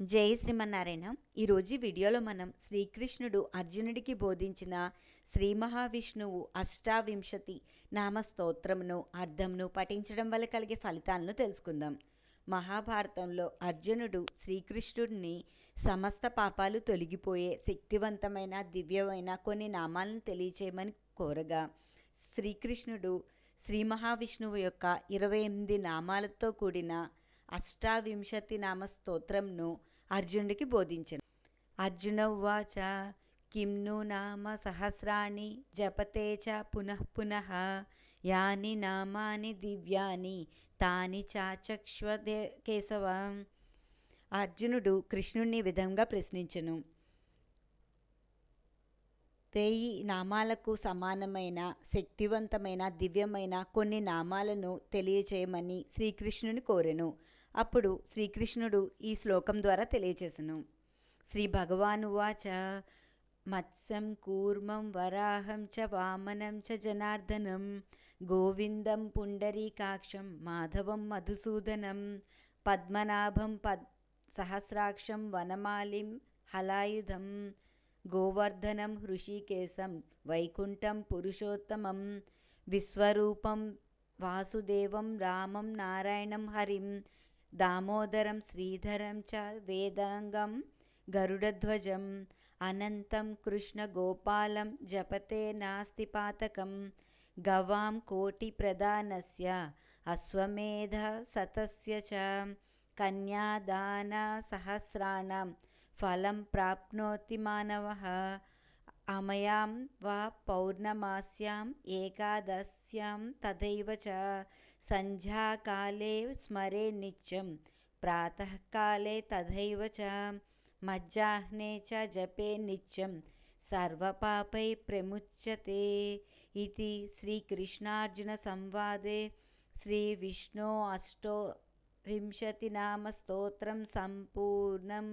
జై శ్రీమన్నారాయణ. ఈరోజు ఈ వీడియోలో మనం శ్రీకృష్ణుడు అర్జునుడికి బోధించిన శ్రీ మహావిష్ణువు అష్టావింశతి నామ స్తోత్రమును అర్థంను పఠించడం వల్ల కలిగే ఫలితాలను తెలుసుకుందాం. మహాభారతంలో అర్జునుడు శ్రీకృష్ణుడిని సమస్త పాపాలు తొలగిపోయే శక్తివంతమైన దివ్యమైన కొన్ని నామాలను తెలియచేయమని కోరగా శ్రీకృష్ణుడు శ్రీ మహావిష్ణువు యొక్క ఇరవై ఎనిమిది నామాలతో కూడిన అష్టావింశతి నామ స్తోత్రంను అర్జునుడికి బోధించను. అర్జున ఉవాచ కిం ను నామ సహస్రాణి జపతే చ పునః పునః యాని నామాని దివ్యాని తాని చాచక్ష్వదే కేశవ. అర్జునుడు కృష్ణుణ్ణి విధంగా ప్రశ్నించను. వేయి నామాలకు సమానమైన శక్తివంతమైన దివ్యమైన కొన్ని నామాలను తెలియచేయమని శ్రీకృష్ణుని కోరెను. అప్పుడు శ్రీకృష్ణుడు ఈ శ్లోకం ద్వారా తెలియచేసను. శ్రీ భగవాను వాచ మత్స్యం కూర్మం వరాహం చ వామనం చ జనార్దనం గోవిందం పుండరీకాక్షం మాధవం మధుసూదనం పద్మనాభం పద్ సహస్రాక్షం వనమాలిం హలాయుధం గోవర్ధనం హృషికేశం వైకుంఠం పురుషోత్తమం విశ్వరూపం వాసుదేవం రామం నారాయణం హరిం దామోదరం శ్రీధరం చ వేదాంగం గరుడధ్వజం అనంతం కృష్ణ గోపాలం జపతే నాస్తి పాతకం గవాం కోటి ప్రధానస్య అశ్వమేధ సతస్య చ కన్యాదాన సహస్రాణం ఫలం ప్రాప్నోతి మానవ अमयां वा पौर्णमास्याम् एकादश्यां तथैव च सन्ध्याकाले स्मरे नित्यं, प्रातःकाले तथैव च मध्याह्ने च जपे नित्यं, सर्वपापै प्रमुच्यते इति श्रीकृष्णार्जुनसंवादे श्रीविष्णो अष्टो विंशतिनामस्तोत्रं सम्पूर्णम्